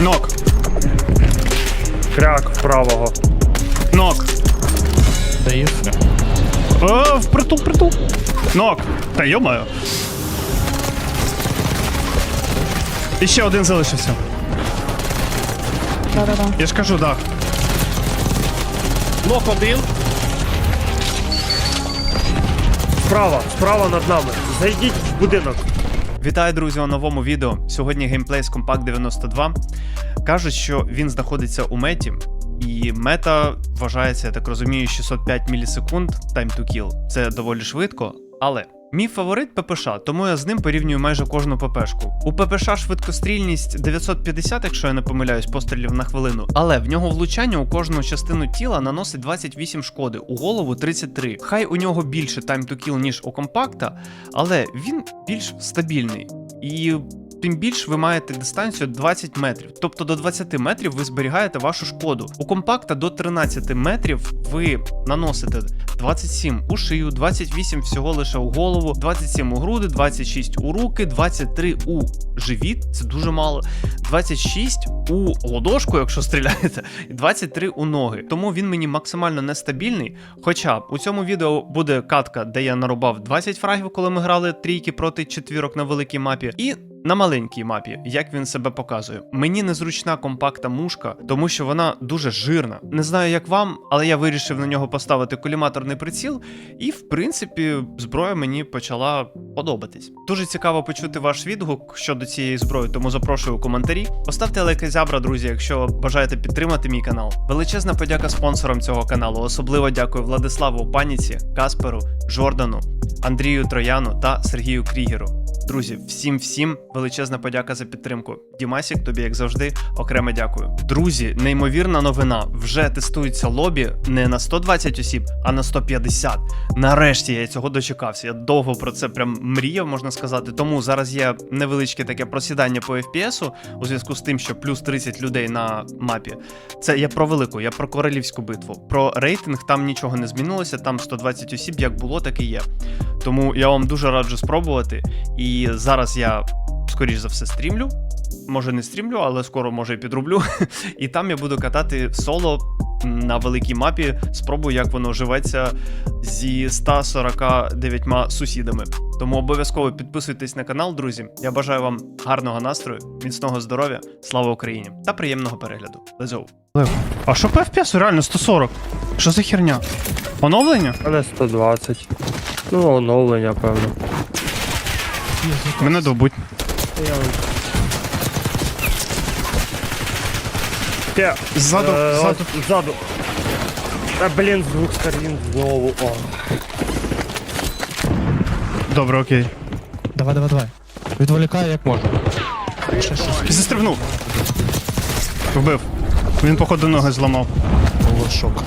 Нок. Кряк правого. Нок. Даєш? О, впритул, притул. Нок. Та йомаю. І ще один залишився. Да-да-да. Я ж кажу, дах. Нок один. Справа, справа над нами. Зайдіть в будинок. Вітаю, друзі, у новому відео. Сьогодні геймплей з Compact 92. Кажуть, що він знаходиться у меті, і мета вважається, я так розумію, 605 мілісекунд time to kill. Це доволі швидко, але. Мій фаворит ППШ, тому я з ним порівнюю майже кожну ППшку. У ППШ швидкострільність 950, якщо я не помиляюсь, пострілів на хвилину, але в нього влучання у кожну частину тіла наносить 28 шкоди, у голову 33. Хай у нього більше kill, ніж у компакта, але він більш стабільний. І тим більш ви маєте дистанцію 20 метрів. Тобто до 20 метрів ви зберігаєте вашу шкоду. У компакта до 13 метрів ви наносите 27 у шию, 28 всього лише у голову, 27 у груди, 26 у руки, 23 у живіт, це дуже мало. 26 у ладошку, якщо стріляєте, і 23 у ноги. Тому він мені максимально нестабільний. Хоча у цьому відео буде катка, де я нарубав 20 фрагів, коли ми грали трійки проти четвірок на великій мапі, і на маленькій мапі, як він себе показує. Мені незручна компакта мушка, тому що вона дуже жирна. Не знаю, як вам, але я вирішив на нього поставити коліматорний приціл, і в принципі зброя мені почала подобатись. Дуже цікаво почути ваш відгук щодо цієї зброї, тому запрошую у коментарі. Поставте лайк-зябра, друзі, якщо бажаєте підтримати мій канал. Величезна подяка спонсорам цього каналу. Особливо дякую Владиславу Паніці, Касперу, Жордану, Андрію Трояну та Сергію Крігеру. Друзі, всім всім величезна подяка за підтримку. Дімасік, тобі, як завжди, окремо дякую. Друзі, неймовірна новина. Вже тестується лобі не на 120 осіб, а на 150. Нарешті я цього дочекався. Я довго про це прям мріяв, можна сказати. Тому зараз є невеличке таке просідання по FPS у зв'язку з тим, що плюс 30 людей на мапі. Це я про велику, я про королівську битву. Про рейтинг там нічого не змінилося. Там 120 осіб, як було, так і є. Тому я вам дуже раджу спробувати. І зараз я, скоріш за все, стрімлю. Може не стрімлю, але скоро може і підрублю. І там я буду катати соло на великій мапі. Спробую, як воно живеться зі 149 сусідами. Тому обов'язково підписуйтесь на канал, друзі. Я бажаю вам гарного настрою, міцного здоров'я, слава Україні та приємного перегляду. Go. А що по FPS? Реально 140. Що за херня? Оновлення? Але 120. Ну, оновлення, певно. Мене добуть. Я... Те, Ззаду, е, ззаду. от ззаду. А, блін, з двох сторін знову. О. Добре, окей. Давай, давай, давай. Відволікай як можна. Ще щось. Застрибнув. Вбив. Він, походу, ноги зламав. Було шок.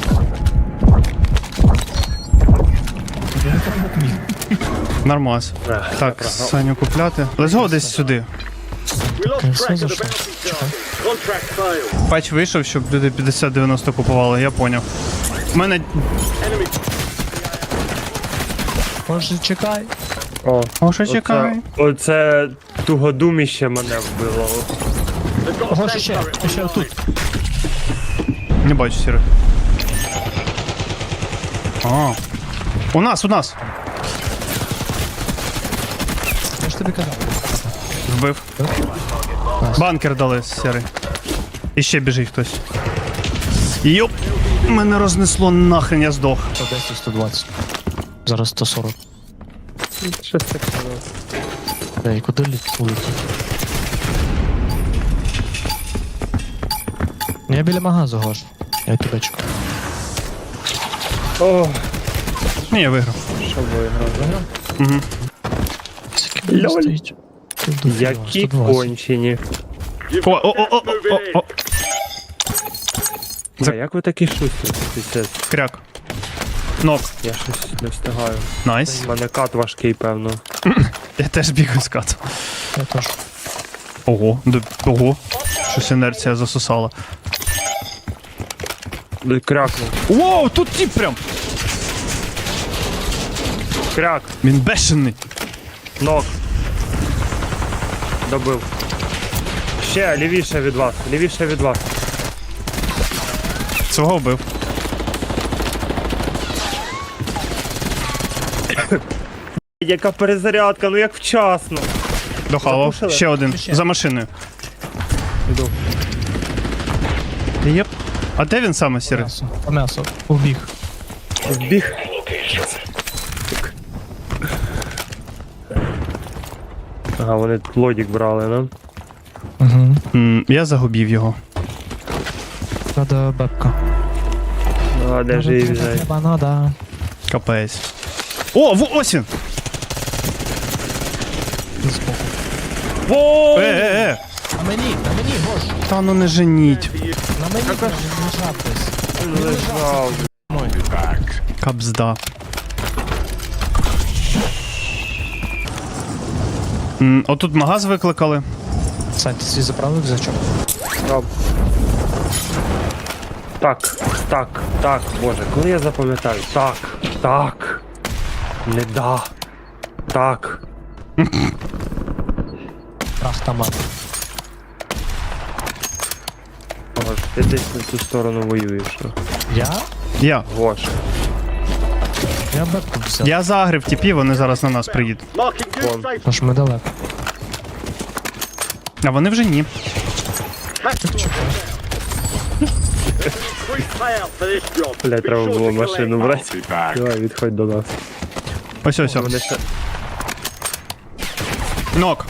Я не так міг. Нормас. Так, Саню купляти. Let's go десь сюди. Патч вийшов, щоб люди 50-90 купували, я поняв. У мене. Може, чекай. О, О, що чекай. оце тугодуміще мене вбило. Ого, ще, ще, ще тут. Не бачу сіри. А. У нас, у нас. Я ж тобі казав. Вбив. Банкер дали сірий. І ще біжить хтось. Йоп! Мене рознесло нахрен, я здох. 110, 120. Зараз 140. Щось таке. Ей, куди літ улетів? Ну, Я біля магазу, Гош. Я тебе чекаю. О, Ні, я виграв. що виграв. Угу. Льоль. стоїть? Тут Які 120. кончені. О, о, о, о, о, о. Бля, як ви такі шустрі? Кряк. Нок. Я щось не встигаю. Найс. У мене кат важкий, певно. Я теж бігаю з кату. Я теж. Ого, д- ого. Щось інерція засосала. Блін, Крякнув. Воу, тут тип прям! Кряк. Він бешений. Нок. Добив. Ще лівіше від вас, лівіше від вас. Цього вбив. Яка перезарядка, ну як вчасно. Дохавав. Запушили? Ще один. Ще. За машиною. Іду. Єп. А де він саме сірий? М'ясо. По м'ясо. Убіг. Вбіг. Ага, вони лодік брали, ну. Угу. М, Я загубів його. Надо бебка. А де ж її взяти? Треба, надо. Капець. О, в ось він! Воу! Е, е, е! На мені, на мені, гош. Та ну не женіть. На мені, не лежав десь. Лежав. Капзда. М, Отут магаз викликали. Сань, ти свій заправив рюкзачок? Стоп. Так, так, так, боже, коли я запам'ятаю? Так, так. Не да. Так. Трах томат. Гош, ти десь на цю сторону воюєш. ну. Я? Я. Гош. Я бебку взяв. Я загрив тіпів, вони зараз на нас приїдуть. Вон. Тож ми далеко. А вони вже ні. Бля, треба було машину брати. Давай, відходь до нас. Ось ось ось. Нок.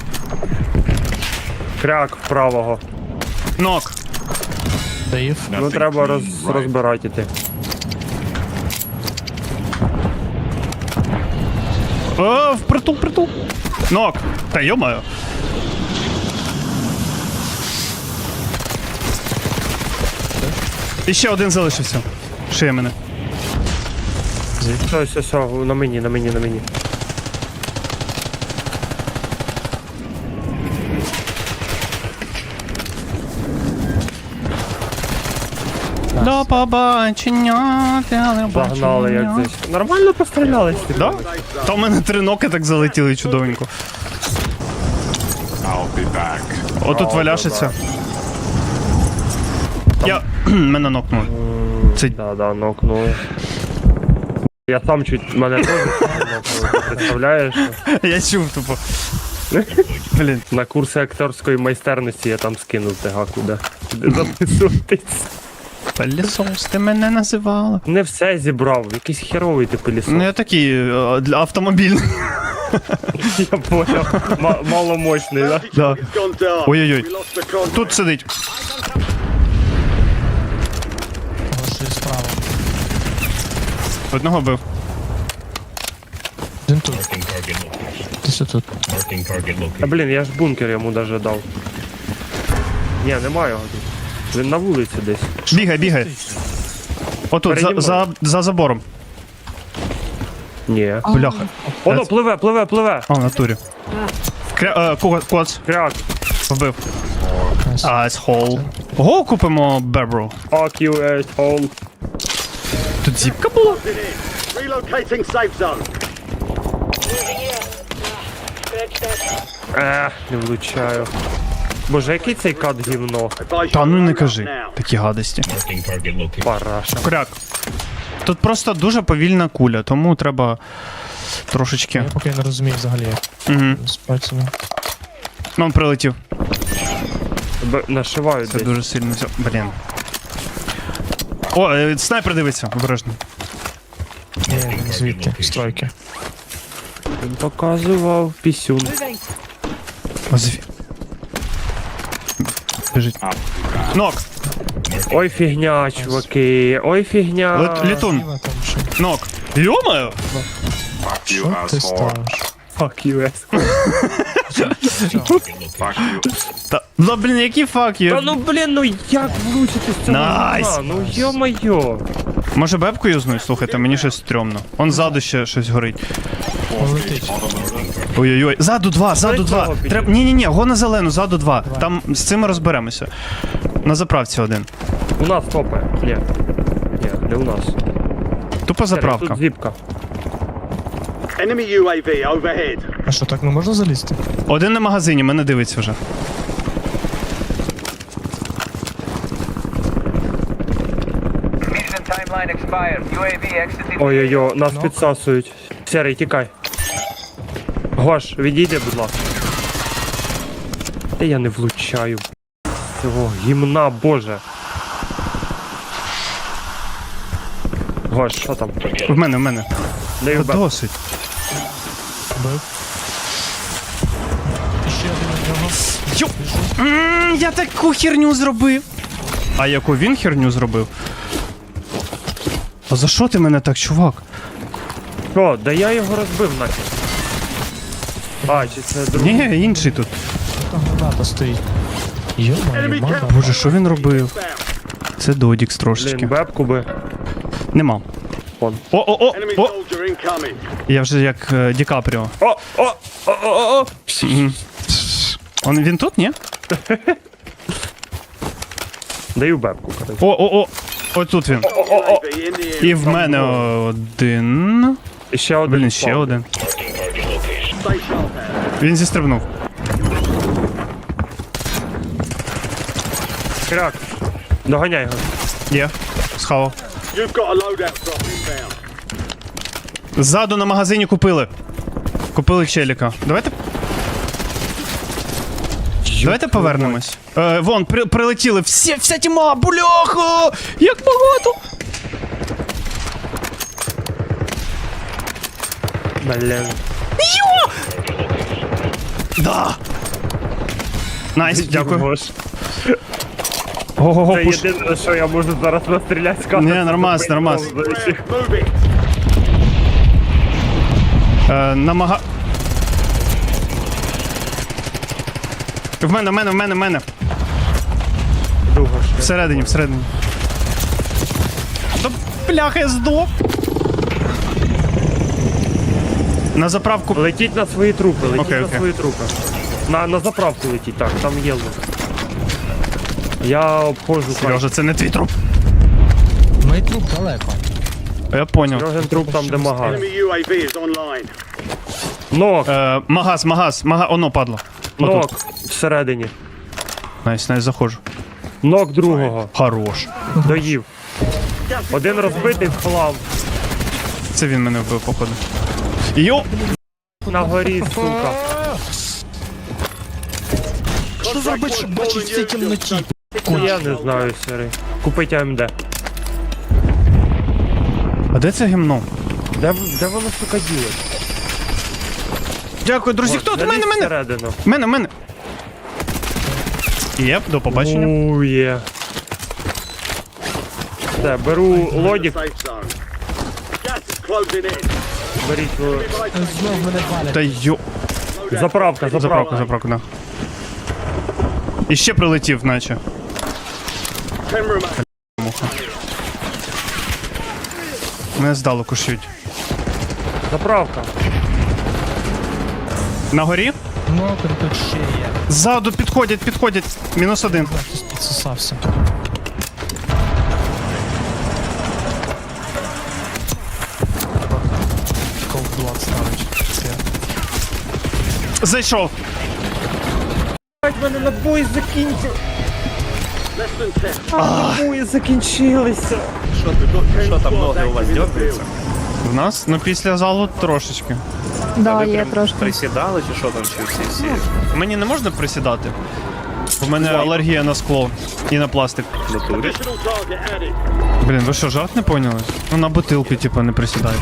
Кряк правого. Нок. Даїв. Ну треба роз... розбирати іти. О, впритул, притул. Нок. Та йомаю. І ще один залишився. Шиє мене. Все, все, все, на мені, на мені, на мені. До побачення. Загнали як десь. Нормально пострілялись ти. Да? Та в мене три ноки так залетіли чудовенько. I'll be back. Отут валяшиться. Я мене нокнув. Це Да, да, нокнули. Я сам чуть мене теж нокнули, ти представляєш? я чув тупо. Блін. На курси акторської майстерності я там скинув тега куди. Куди записуватись. Пилісос, ти мене називала. Не все зібрав, якийсь херовий ти пилісос. Ну я такий е, для автомобільний. Я поняв. Ма- маломощний, да? Да. Ой-ой-ой. Тут сидить. Справа. Одного бив. Один тут. Десь тут. Та блін, я ж бункер йому даже дав. Ні, немає його тут. Він на вулиці десь. Бігай, бігай. Отут, за, Переді за, за забором. Ні. Бляха. Воно пливе, пливе, пливе. О, в натурі. Кря... Е, ко- коц. Кряк. Вбив. Айсхол. Го купимо бебру. Fuck you, asshole. Тут зіпка була. Relocating safe zone. Ех, не влучаю. Боже, який цей кат гівно? Та ну не кажи. Такі гадості. Параша. Кряк. Тут просто дуже повільна куля, тому треба трошечки. Я поки не розумію взагалі, як Угу. з пальцями. Ну, він прилетів. Б- Нашивають Це десь. дуже сильно взяв. Блін. О, е, снайпер дивиться, обережно. Ні, він звідти, стройки. Він показував пісюн. Озві. Біжить. Нок! Ой, фігня, чуваки. Ой, фігня. Лет- літун. Зліва там ще. Нок! Йомаю! Fuck you, Що ти asshole. ставиш? Fuck you, asshole. Fuck you. Та, да, блін, який фак Та ну блін, ну як влучити з цього? Найс. вікна? Ну йо-моє. Може бебку юзнуть? Слухайте, мені щось стрьомно. Он ззаду ще щось горить. Ой-ой-ой. Заду два, заду два. Треб... Ні, ні, ні, го на зелену, заду два. Там з цим розберемося. На заправці один. У нас топає. Ні. Ні, не у нас. Тупа заправка. Зіпка. Enemy UAV overhead. А що, так не можна залізти? Один на магазині, мене дивиться вже. Ой-ой-ой, нас підсасують. Серий, тікай. Гош, відійди, будь ласка. Та я не влучаю. Цього гімна, боже. Гош, що там? В мене, в мене. Даю Та досить. Бив. Ще один у нього. Йо! М, Я таку херню зробив. А яку він херню зробив? А за що ти мене так, чувак? Що, да я його розбив нафіг. А, чи це другий? Ні, інший тут. Така граната стоїть. Йо-моє, мама. Боже, що він робив? Це Додікс Блін, трошечки. бебку би. Нема. Вон. О, о, о, Enemy о! soldier incoming. Я вже як е, Ді Капріо. О, о, о, о, о, о. Он він тут, ні? Даю бебку, коротше. О, о, о! Ось тут він. UAV in the air. І в мене один. І ще один. Блін, ще один. Він зістрибнув. Крак. Доганяй його. Є. Схавав. You've got a loadout drop inbound. Ззаду на магазині купили. Купили челіка. Давайте. Давайте повернемось. Е, вон, при, прилетіли всі, вся тіма, бляха! Як багато! Блін. Да! Найс, дякую. Гош. Ого-го, Це пуш. єдине, що я можу зараз настріляти з каси. Ні, нормас, нормас. Е, на мага... В мене, в мене, в мене, в мене. Всередині, всередині. Та бляха, я здох. На заправку. Летіть на свої трупи, летіть Окей, на окей. свої трупи. На, на заправку летіть, так, там є лук. Я обходжу. Сережа, це не твій труп. Мій труп далеко. Я поняв. Сережин труп там, де магаз. Enemy UAV is online. Нок, Е, магаз, магаз, магаз, оно падло. нок всередині. Найс, найс, заходжу. Нок другого. Хорош. Доїв. Один розбитий вклав. Це він мене вбив, походу. Йо! На горі, сука. Що зробити, щоб бачити в цій темноті? Я не знаю, сирий. Купить АМД. А де це гімно? Де, де воно, сука, ділить? Дякую, друзі. Хто? У мене, мене! Всередину. Мене, мене. Єп, до побачення. Ує. Все, беру лодік, safe zone. Gas is closing in. Беріть о, Знов мене валять. Та йо. заправка, Заправку, заправка. заправку, да. І ще прилетів, наче. Мене здалеку шють. Заправка. На горі? Ну, тут ще є. Ззаду підходять, підходять. Мінус один. Підсосався. Зайшов. Мене набої закінчив. Less than 10. Набої закінчилися. Що там ноги у вас дергаються? В нас? Ну після залу трошечки. Да, є трошки. Присідали чи що там, чи всі всі? Мені не можна присідати. У мене алергія на скло і на пластик. натурі? Блін, ви що, жарт не поняли? Ну на бутилки, типу, не присідайте.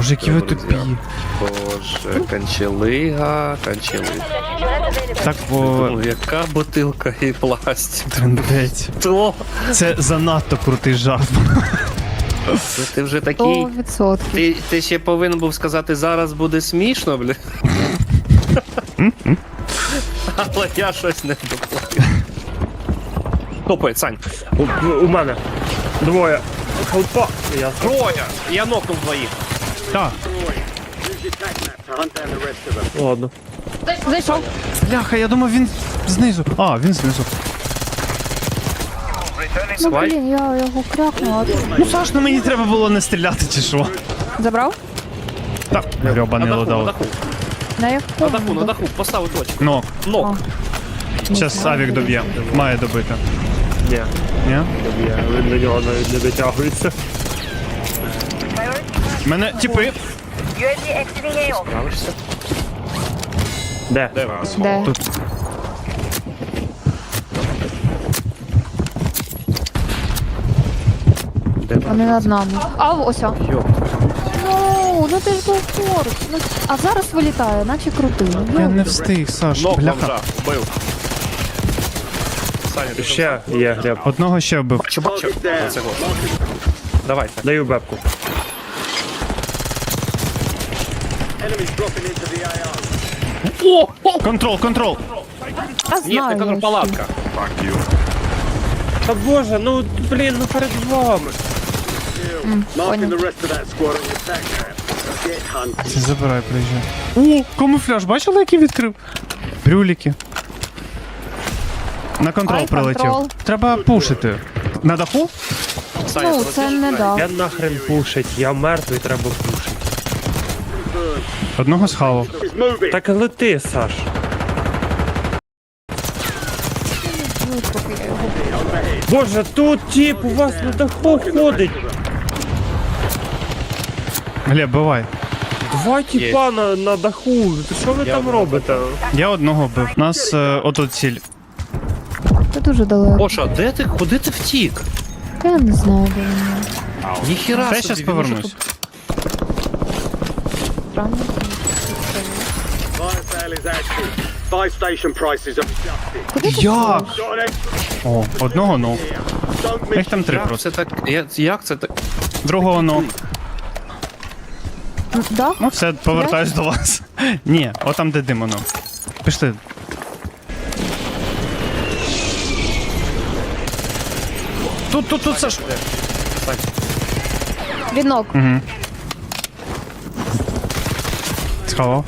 Боже, які ви тупі. Боже, канчелига, канчелига. Так, бо Ну, яка бутилка і пластик? трендець. То, Це занадто крутий жарт. це ти вже такий. 100%. Ти, ти ще повинен був сказати, зараз буде смішно, бля. Але я щось не доплатив. Топає, Сань. У, у мене. Двоє. Хелпа. Я Троє! Я нокнув двоїх. Так. Ладно. Зайшов. Бляха, я думав, він знизу. А, він знизу. Ну блін, я його крякнула. Ну, Саш, ну мені треба було не стріляти, чи що? Забрав? Так, грьобаний даху, на лодав. На яку? на даху, на даху, поставив точку. Нок. Нок. Зараз авік доб'є. Має добити. Ні, Ні? не він до нього навіть не дотягується. Мене типи. Справишся? Де? Де? Де? Тут. Де? Вони над нами. А, ось. о. Ну, ну ти ж був поруч. Ну, а зараз вилітає, наче крутий. Я Ну, не встиг, Саш. Ног Бляха. Бив. Саня, ти Ще є греб. Одного ще вбив. Це го. Давайте. Даю бебку. The Контрол, контрол. А Ні, знаю. це я контрпалатка. Та боже, ну блін, ну перед вами. Marking the rest of that squad on your attack map. Get hunted. Забирай, приїжджай. О, камуфляж, бачили, який відкрив? Брюліки. На контрол Ай, прилетів. контрол. Треба пушити. На даху? Саня, Ну, це не дав. Я нахрен пушить, я мертвий, треба пушити. Одного схавав. Так лети, Саш. Боже, тут тип у вас на даху ходить. Глеб, бивай. Два тіпа на, на даху. Що ви Я там робите? Я одного бив. Нас е, отут ціль. Це дуже далеко. Боша, де ти? Куди ти втік? Я не знаю, де він. Ніхіра Та я собі, щас повернусь. Ти Як? О, одного ну. Don't Їх там три просто. це так? Я- Як це так? Другого ну. Ну, Да? Ну все, повертаюсь до вас. Ні, отам де дим воно. Пішли. Тут, тут, тут, Саш. Вінок. Схавав.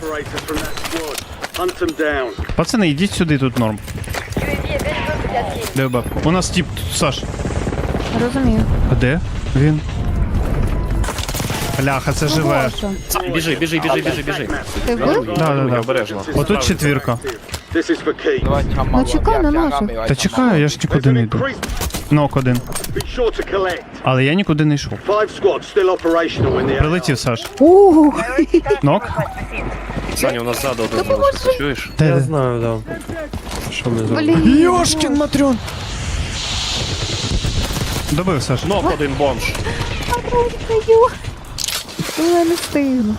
Пацани, йдіть сюди, тут норм. Де баб? У нас тип тут, Саш. Розумію. А де? Він. Бляха, це живе. Біжи, біжи, біжи, біжи, біжи. Ти вбив? Да, да, да. Обережно. Отут четвірка. Ну чекай на наших. Та чекаю, я ж нікуди не йду. Нок один. Але я нікуди не йшов. Прилетів, Саш. Нок? Саня, у нас ззаду один залишився, чуєш? Де, Я знаю, да. Що ми зробили? блін. Йошкін матрьон. Добив, Саш. Нок один бомж. Даю. Ну, Я не встигну.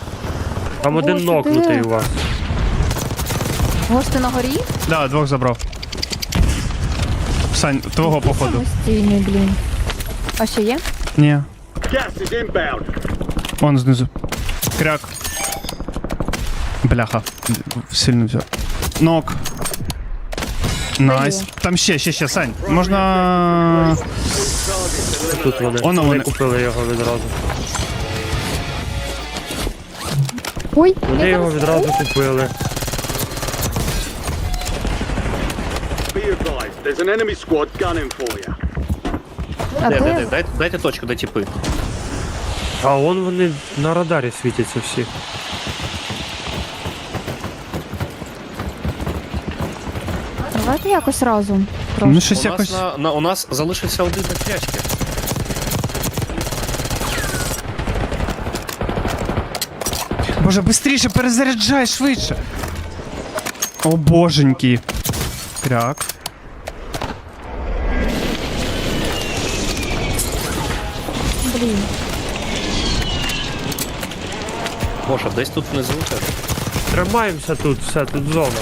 Там один Боже, нокнутий де? у вас. Гости на горі? Да, двох забрав. Сань, твого походу. Самостійний, блін. А ще є? Ні. Gas is inbound. Вон знизу. Кряк. Бляха. Сильно взяв. Нок. Найс. Даю. Там ще, ще, ще, Сань. Можна. Тут вони. Воно вони вони. купили його відразу. Ой, Вони я його там- відразу купили. There's an enemy squad gunning for you. А Де, де, де? де? Дайте, дайте точку, де тіпи. А вон вони на радарі світяться всі. Давайте якось разом. Ну, щось У якось. нас, на, на, у нас залишився один на клячки. Боже, бистріше перезаряджай швидше. О боженьки. Кряк. Блін. Боша, десь тут внизу. це. Тримаємося тут, все, тут зона.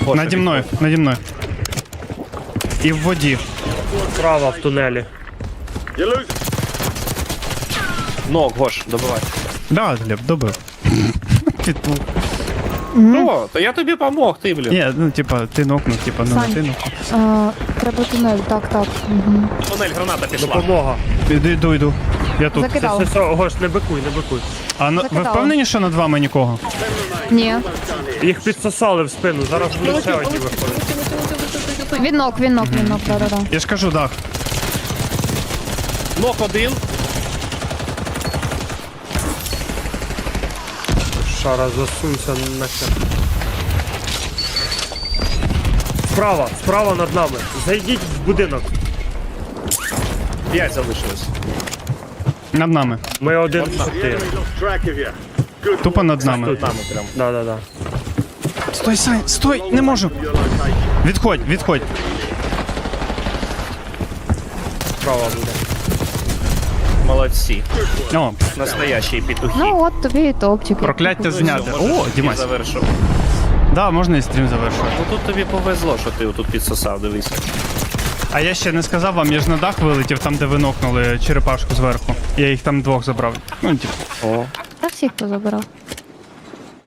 Боша, Наді мною, наді мною. І в воді. Справа в тунелі. Нок, Гош, добивай. Да, Глеб, добив. Підпул. О, то я тобі помог, ти, блін. Ні, ну типа, ти нокнув, типа, ну Сань. ти нокнув. А, треба тунель, так, так. Угу. Тунель, граната пішла. Допомога. Іду, йду, йду. Я тут. Закидав. все, все, Гош, не бикуй, не бикуй. А ну, ви Закидала. впевнені, що над вами нікого? Ні. Їх підсосали в спину, зараз будуть ще одні виходити. Вінок, вінок, вінок, да-да-да. Я ж кажу, дах. Нок один. Шара, засунься нахер. Справа, справа над нами. Зайдіть в будинок. П'ять залишилось. Над нами. Ми один. Good Тупо над нами. Над нами прям. Да, да, да. Стой, Сань, стой, не можу. Відходь, відходь. Справа буде. Молодці. О, Настоящі петухи. Ну от тобі і топчик. прокляття зняти. О, Дімась. завершив. Да, можна і стрім завершувати. Ну тут тобі повезло, що ти отут підсосав, дивись. А я ще не сказав вам, я ж на дах вилетів там, де винокнули черепашку зверху. Я їх там двох забрав. Ну, типу. О. Та всіх позабирав.